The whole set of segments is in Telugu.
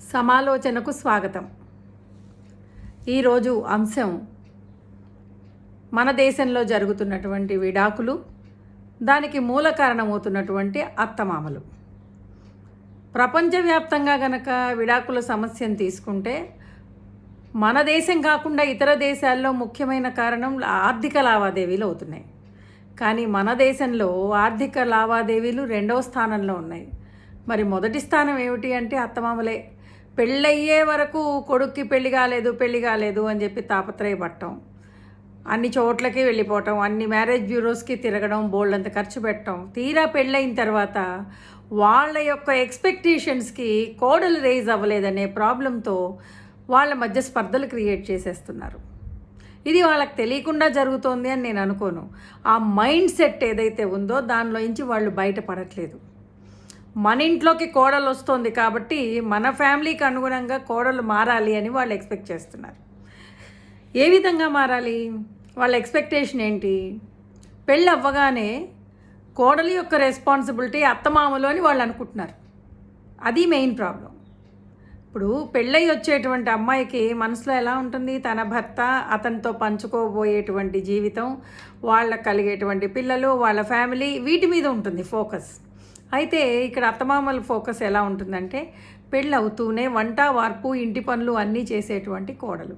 సమాలోచనకు స్వాగతం. ఈరోజు అంశం మన దేశంలో జరుగుతున్నటువంటి విడాకులు దానికి మూల కారణమవుతున్నటువంటి అత్తమామలు. ప్రపంచవ్యాప్తంగా గనక విడాకుల సమస్యను తీసుకుంటే మన దేశం కాకుండా ఇతర దేశాల్లో ముఖ్యమైన కారణం ఆర్థిక లావాదేవీలు అవుతున్నాయి. కానీ మన దేశంలో ఆర్థిక లావాదేవీలు రెండవ స్థానంలో ఉన్నాయి. మరి మొదటి స్థానం ఏమిటి అంటే అత్తమామలే. పెళ్ళయ్యే వరకు కొడుక్కి పెళ్ళి కాలేదు పెళ్ళి కాలేదు అని చెప్పి తాపత్రయపడటం. అన్ని చోట్లకి వెళ్ళిపోవటం అన్ని మ్యారేజ్ బ్యూరోస్కి తిరగడం బోల్డ్ అంత ఖర్చు పెట్టడం తీరా పెళ్ళయిన తర్వాత వాళ్ళ యొక్క ఎక్స్పెక్టేషన్స్కి కోడలు రేజ్ అవ్వలేదనే ప్రాబ్లంతో వాళ్ళ మధ్య స్పర్ధలు క్రియేట్ చేసేస్తున్నారు. ఇది వాళ్ళకి తెలియకుండా జరుగుతోంది అని నేను అనుకోను. ఆ మైండ్ సెట్ ఏదైతే ఉందో దానిలోంచి వాళ్ళు బయటపడట్లేదు. మన ఇంట్లోకి కోడలు వస్తుంది కాబట్టి మన ఫ్యామిలీకి అనుగుణంగా కోడలు మారాలి అని వాళ్ళు ఎక్స్పెక్ట్ చేస్తున్నారు. ఏ విధంగా మారాలి? వాళ్ళ ఎక్స్పెక్టేషన్ ఏంటి? పెళ్ళి అవ్వగానే కోడలి యొక్క రెస్పాన్సిబిలిటీ అత్తమామలు అని వాళ్ళు అనుకుంటున్నారు. అది మెయిన్ ప్రాబ్లం. ఇప్పుడు పెళ్ళయి వచ్చేటువంటి అమ్మాయికి మనసులో ఎలా ఉంటుంది? తన భర్త అతనితో పంచుకోబోయేటువంటి జీవితం వాళ్ళకు కలిగేటువంటి పిల్లలు వాళ్ళ ఫ్యామిలీ వీటి మీద ఉంటుంది ఫోకస్. అయితే ఇక్కడ అత్తమామల ఫోకస్ ఎలా ఉంటుందంటే పెళ్ళి అవుతూనే వంట వార్పు ఇంటి పనులు అన్నీ చేసేటువంటి కోడలు.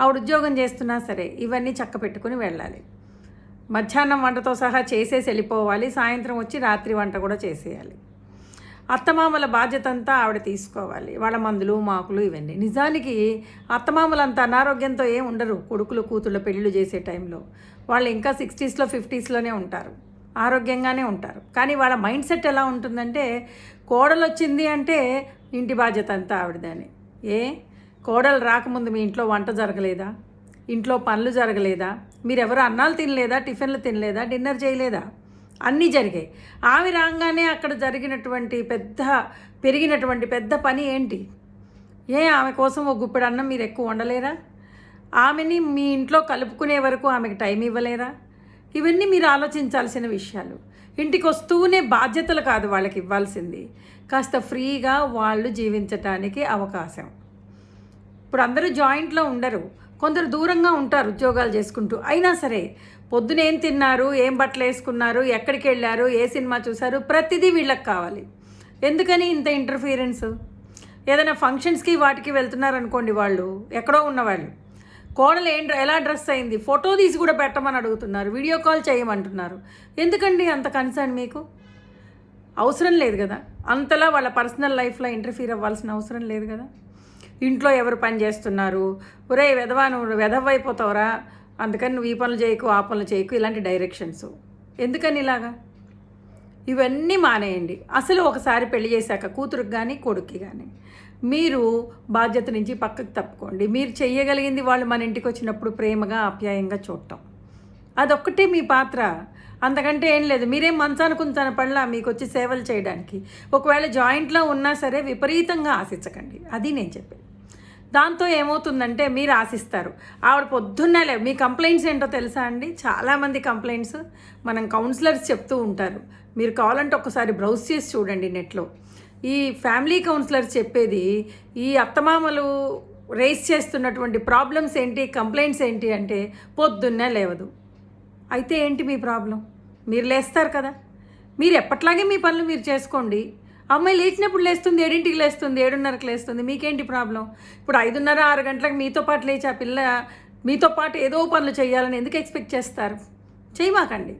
ఆవిడ ఉద్యోగం చేస్తున్నా సరే ఇవన్నీ చక్క పెట్టుకుని వెళ్ళాలి. మధ్యాహ్నం వంటతో సహా చేసేసి వెళ్ళిపోవాలి. సాయంత్రం వచ్చి రాత్రి వంట కూడా చేసేయాలి. అత్తమామల బాధ్యత అంతా ఆవిడ తీసుకోవాలి. వాళ్ళ మందులు మాకులు ఇవన్నీ. నిజానికి అత్తమామలంతా అనారోగ్యంతో ఏం ఉండరు కొడుకులు కూతుళ్ళ పెళ్ళిళ్ళు చేసే టైంలో. వాళ్ళు ఇంకా సిక్స్టీస్లో ఫిఫ్టీస్లోనే ఉంటారు. ఆరోగ్యంగానే ఉంటారు. కానీ వాళ్ళ మైండ్ సెట్ ఎలా ఉంటుందంటే కోడలు వచ్చింది అంటే ఇంటి బాధ్యత అంతా ఆవిడదని. ఏ? కోడలు రాకముందు మీ ఇంట్లో వంట జరగలేదా? ఇంట్లో పనులు జరగలేదా? మీరెవరు అన్నాలు తినలేదా? టిఫిన్లు తినలేదా? డిన్నర్ చేయలేదా? అన్నీ జరిగాయి. ఆమె రాగానే అక్కడ జరిగినటువంటి పెద్ద పెరిగినటువంటి పెద్ద పని ఏంటి? ఏ ఆమె కోసం ఒక గుప్పెడు అన్నం మీరు ఎక్కువ వండలేరా? ఆమెని మీ ఇంట్లో కలుపుకునే వరకు ఆమెకు టైం ఇవ్వలేరా? ఇవన్నీ మీరు ఆలోచించాల్సిన విషయాలు. ఇంటికి వస్తూనే బాధ్యతలు కాదు వాళ్ళకి ఇవ్వాల్సింది. కాస్త ఫ్రీగా వాళ్ళు జీవించటానికి అవకాశం. ఇప్పుడు అందరూ జాయింట్లో ఉండరు. కొందరు దూరంగా ఉంటారు ఉద్యోగాలు చేసుకుంటూ. అయినా సరే పొద్దున ఏం తిన్నారు ఏం బట్టలు వేసుకున్నారు ఎక్కడికి వెళ్ళారు ఏ సినిమా చూశారు ప్రతిదీ వీళ్ళకి కావాలి. ఎందుకని ఇంత ఇంటర్ఫీరెన్స్ ఏదైనా ఫంక్షన్స్కి వాటికి వెళ్తున్నారు అనుకోండి వాళ్ళు ఎక్కడో ఉన్నవాళ్ళు. కోడలు ఏం ఎలా డ్రెస్ అయింది? ఫోటో తీసి కూడా పెట్టమని అడుగుతున్నారు. వీడియో కాల్ చేయమంటున్నారు. ఎందుకండి అంత కన్సర్న్ మీకు? అవసరం లేదు కదా. అంతలా వాళ్ళ పర్సనల్ లైఫ్లో ఇంటర్ఫీర్ అవ్వాల్సిన అవసరం లేదు కదా. ఇంట్లో ఎవరు పని చేస్తున్నారు? ఒరే వెధవా నువ్వు వెధవైపోతావురా అందుకని నువ్వు ఈ పనులు చేయకు ఆ పనులు చేయకు ఇలాంటి డైరెక్షన్స్ ఎందుకని ఇలాగా? ఇవన్నీ మానేయండి. అసలు ఒకసారి పెళ్ళి చేశాక కూతురుకి కానీ కొడుక్కి కానీ మీరు బాధ్యత నుంచి పక్కకు తప్పుకోండి. మీరు చేయగలిగింది వాళ్ళు మన ఇంటికి వచ్చినప్పుడు ప్రేమగా ఆప్యాయంగా చూడటం. అదొక్కటే మీ పాత్ర. అంతకంటే ఏం లేదు. మీరేం మంచానుకుని తన పళ్ళ మీకు వచ్చి సేవలు చేయడానికి. ఒకవేళ జాయింట్లో ఉన్నా సరే విపరీతంగా ఆశించకండి. అది నేను చెప్పేది. దాంతో ఏమవుతుందంటే మీరు ఆశిస్తారు. ఆవిడ పొద్దున్నే లేవు మీ కంప్లైంట్స్ ఏంటో తెలుసా అండి? చాలామంది కంప్లైంట్స్ మనం కౌన్సిలర్స్ చెప్తూ ఉంటారు. మీరు కావాలంటే ఒకసారి బ్రౌజ్ చేసి చూడండి నెట్లో. ఈ ఫ్యామిలీ కౌన్సిలర్ చెప్పేది ఈ అత్తమామలు రేస్ చేస్తున్నటువంటి ప్రాబ్లమ్స్ ఏంటి కంప్లైంట్స్ ఏంటి అంటే పొద్దున్నే లేవదు. అయితే ఏంటి మీ ప్రాబ్లం మీరు లేస్తారు కదా. మీరు ఎప్పట్లాగే మీ పనులు మీరు చేసుకోండి. అమ్మాయి లేచినప్పుడు లేస్తుంది ఏడింటికి లేస్తుంది ఏడున్నరకు లేస్తుంది. మీకేంటి ప్రాబ్లం ఇప్పుడు ఐదున్నర ఆరు గంటలకు మీతో పాటు లేచి ఆ పిల్ల మీతో పాటు ఏదో పనులు చేయాలని ఎందుకు ఎక్స్పెక్ట్ చేస్తారు? చేయమాకండి.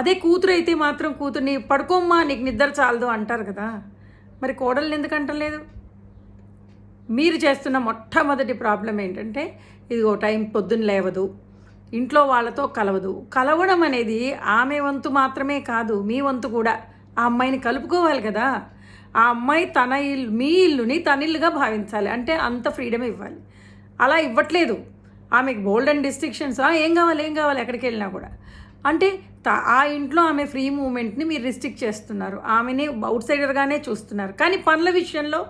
అదే కూతురు అయితే మాత్రం కూతుర్ని పడుకోమ్మా నీకు నిద్ర చాలదు అంటారు కదా. మరి కోడల్ని ఎందుకు అంటలేదు మీరు చేస్తున్న మొట్టమొదటి ప్రాబ్లం ఏంటంటే ఇదిగో టైం పొద్దున్న లేవదు ఇంట్లో వాళ్ళతో కలవదు. కలవడం అనేది ఆమె వంతు మాత్రమే కాదు మీ వంతు కూడా. ఆ అమ్మాయిని కలుపుకోవాలి కదా. ఆ అమ్మాయి తన ఇల్లు మీ ఇల్లుని తన ఇల్లుగా భావించాలి. అంటే అంత ఫ్రీడమ్ ఇవ్వాలి. అలా ఇవ్వట్లేదు. ఆమెకు బోల్డ్ అండ్ డిస్ట్రిక్షన్స్. ఏం కావాలి ఏం కావాలి ఎక్కడికి వెళ్ళినా కూడా. అంటే ఆ ఇంట్లో ఆమె ఫ్రీ మూమెంట్ని మీరు రిస్ట్రిక్ట్ చేస్తున్నారు. ఆమెని అవుట్ సైడర్గానే చూస్తున్నారు. కానీ పనుల విషయంలో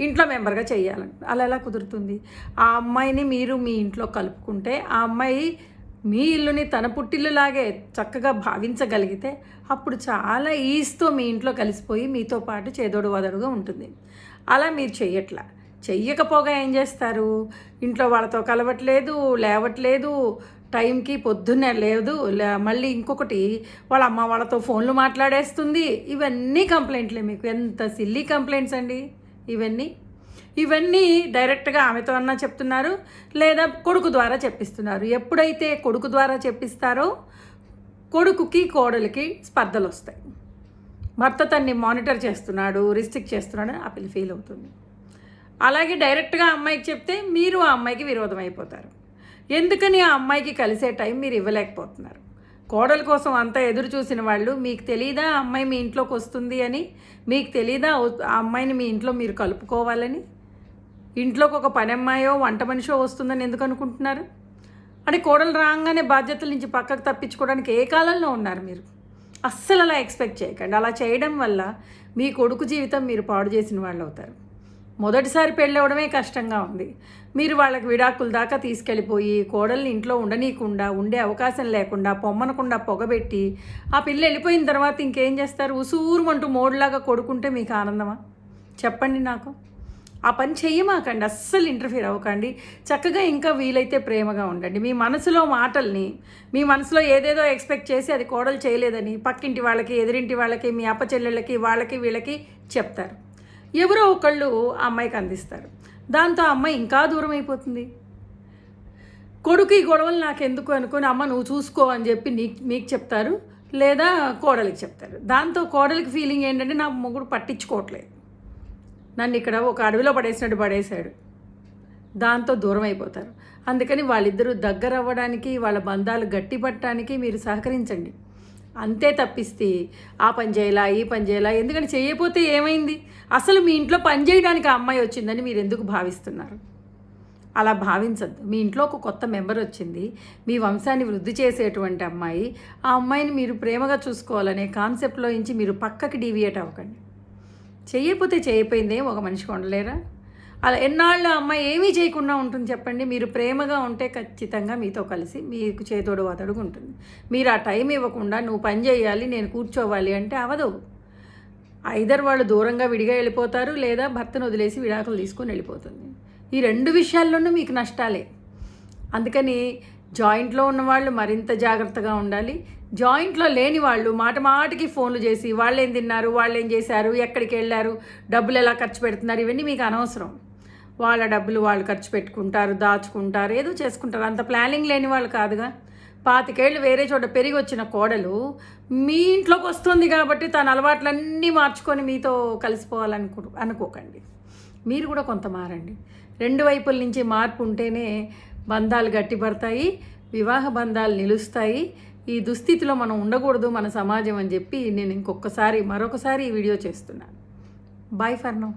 ఇంట్లో మెంబర్గా చేయాలంట అలా ఎలా కుదురుతుంది? ఆ అమ్మాయిని మీరు మీ ఇంట్లో కలుపుకుంటే ఆ అమ్మాయి మీ ఇల్లుని తన పుట్టిల్లులాగే చక్కగా భావించగలిగితే అప్పుడు చాలా ఈజ్తో మీ ఇంట్లో కలిసిపోయి మీతో పాటు చేదోడు వదడుగా ఉంటుంది. అలా మీరు చెయ్యట్లా? చెయ్యకపోగా ఏం చేస్తారు? ఇంట్లో వాళ్ళతో కలవట్లేదు లేవట్లేదు టైంకి పొద్దున్నే లేదు మళ్ళీ ఇంకొకటి వాళ్ళ అమ్మ వాళ్ళతో ఫోన్లు మాట్లాడేస్తుంది. ఇవన్నీ కంప్లైంట్లే మీకు. ఎంత సిల్లీ కంప్లైంట్స్ అండి ఇవన్నీ. ఇవన్నీ డైరెక్ట్గా ఆమెతో అన్నా చెప్తున్నారు లేదా కొడుకు ద్వారా చెప్పిస్తున్నారు. ఎప్పుడైతే కొడుకు ద్వారా చెప్పిస్తారో కొడుకుకి కోడలికి స్పర్ధలు వస్తాయి భర్త తన్ని మానిటర్ చేస్తున్నాడు రిస్ట్రిక్ట్ చేస్తున్నాడు ఆ పిల్ల ఫీల్ అవుతుంది అలాగే డైరెక్ట్గా అమ్మాయికి చెప్తే మీరు ఆ అమ్మాయికి విరోధం అయిపోతారు. ఎందుకని ఆ అమ్మాయికి కలిసే టైం మీరు ఇవ్వలేకపోతున్నారు? కోడల కోసం అంతా ఎదురు చూసిన వాళ్ళు మీకు తెలియదా ఆ అమ్మాయి మీ ఇంట్లోకి వస్తుంది అని? మీకు తెలియదా ఆ అమ్మాయిని మీ ఇంట్లో మీరు కలుపుకోవాలని? ఇంట్లోకి ఒక పని అమ్మాయో వంట మనిషో వస్తుందని ఎందుకు అనుకుంటున్నారు? అంటే కోడలు రాగానే బాధ్యతల నుంచి పక్కకు తప్పించుకోవడానికి ఏ కాలంలో ఉన్నారు మీరు? అస్సలు అలా ఎక్స్పెక్ట్ చేయకండి. అలా చేయడం వల్ల మీ కొడుకు జీవితం మీరు పాడు చేసిన వాళ్ళు అవుతారు మొదటిసారి పెళ్ళవడమే కష్టంగా ఉంది. మీరు వాళ్ళకి విడాకుల దాకా తీసుకెళ్ళిపోయి కోడల్ని ఇంట్లో ఉండనీయకుండా ఉండే అవకాశం లేకుండా పొమ్మనకుండా పొగబెట్టి ఆ పిల్ల వెళ్ళిపోయిన తర్వాత ఇంకేం చేస్తారు? ఉసూరుమంటూ మోడ్లాగా కొడుకుంటే మీకు ఆనందమా? చెప్పండి నాకు. ఆ పని చెయ్యమాకండి అస్సలు ఇంటర్ఫీర్ అవ్వకండి. చక్కగా ఇంకా వీలైతే ప్రేమగా ఉండండి. మీ మనసులో మాటల్ని మీ మనసులో ఏదేదో ఎక్స్పెక్ట్ చేసి అది కోడలు చేయలేదని పక్కింటి వాళ్ళకి ఎదిరింటి వాళ్ళకి మీ అప్ప చెల్లెళ్ళకి వాళ్ళకి వీళ్ళకి చెప్తారు. ఎవరో ఒకళ్ళు ఆ అమ్మాయికి అందిస్తారు. దాంతో ఆ అమ్మాయి ఇంకా దూరం అయిపోతుంది కొడుకు ఈ గొడవలు నాకు ఎందుకు అనుకుని అమ్మ నువ్వు చూసుకో అని చెప్పి నీకు మీకు చెప్తారు. లేదా కోడలికి చెప్తారు. దాంతో కోడలికి ఫీలింగ్ ఏంటంటే నా మొగుడు పట్టించుకోవట్లేదు. నన్ను ఇక్కడ ఒక అడవిలో పడేసినట్టు పడేశాడు. దాంతో దూరం అయిపోతారు అందుకని వాళ్ళిద్దరూ దగ్గర అవ్వడానికి వాళ్ళ బంధాలు గట్టిపట్టడానికి మీరు సహకరించండి. అంతే తప్పిస్తే ఆ పని చేయాలా ఈ పని చేయాలా? ఎందుకంటే చేయకపోతే ఏమైంది? అసలు మీ ఇంట్లో పని చేయడానికి ఆ అమ్మాయి వచ్చిందని మీరు ఎందుకు భావిస్తున్నారు? అలా భావించద్దు. మీ ఇంట్లో ఒక కొత్త మెంబర్ వచ్చింది. మీ వంశాన్ని వృద్ధి చేసేటువంటి అమ్మాయి. ఆ అమ్మాయిని మీరు ప్రేమగా చూసుకోవాలనే కాన్సెప్ట్లో నుంచి మీరు పక్కకి డీవియేట్ అవ్వకండి. చేయకపోతే చేయకపోయిందే ఒక మనిషికి ఉండలేరా అలా ఎన్నాళ్ళు అమ్మాయి ఏమీ చేయకుండా ఉంటుంది చెప్పండి. మీరు ప్రేమగా ఉంటే ఖచ్చితంగా మీతో కలిసి మీకు చేతోడు అతడుగు ఉంటుంది. మీరు ఆ టైం ఇవ్వకుండా నువ్వు పని చేయాలి నేను కూర్చోవాలి అంటే అవదు. ఐదర్ వాళ్ళు దూరంగా విడిగా వెళ్ళిపోతారు లేదా భర్తను వదిలేసి విడాకులు తీసుకొని వెళ్ళిపోతుంది. ఈ రెండు విషయాల్లోనూ మీకు నష్టాలే. అందుకని జాయింట్లో ఉన్న వాళ్ళు మరింత జాగ్రత్తగా ఉండాలి. జాయింట్లో లేని వాళ్ళు మాట మాటికి ఫోన్లు చేసి వాళ్ళు ఏం తిన్నారు వాళ్ళు ఏం చేశారు ఎక్కడికి వెళ్ళారు డబ్బులు ఎలా ఖర్చు పెడుతున్నారు ఇవన్నీ మీకు అనవసరం. వాళ్ళ డబ్బులు వాళ్ళు ఖర్చు పెట్టుకుంటారు దాచుకుంటారు ఏదో చేసుకుంటారు. అంత ప్లానింగ్ లేని వాళ్ళు కాదుగా. పాతికేళ్ళు వేరే చోట పెరిగి వచ్చిన కోడలు మీ ఇంట్లోకి వస్తుంది కాబట్టి తన అలవాట్లన్నీ మార్చుకొని మీతో కలిసిపోవాలనుకో అనుకోకండి. మీరు కూడా కొంత మారండి. రెండు వైపుల నుంచి మార్పు ఉంటేనే బంధాలు గట్టిపడతాయి వివాహ బంధాలు నిలుస్తాయి ఈ దుస్థితిలో మనం ఉండకూడదు మన సమాజం అని చెప్పి నేను ఇంకొకసారి మరొకసారి ఈ వీడియో చేస్తున్నాను. Bye for now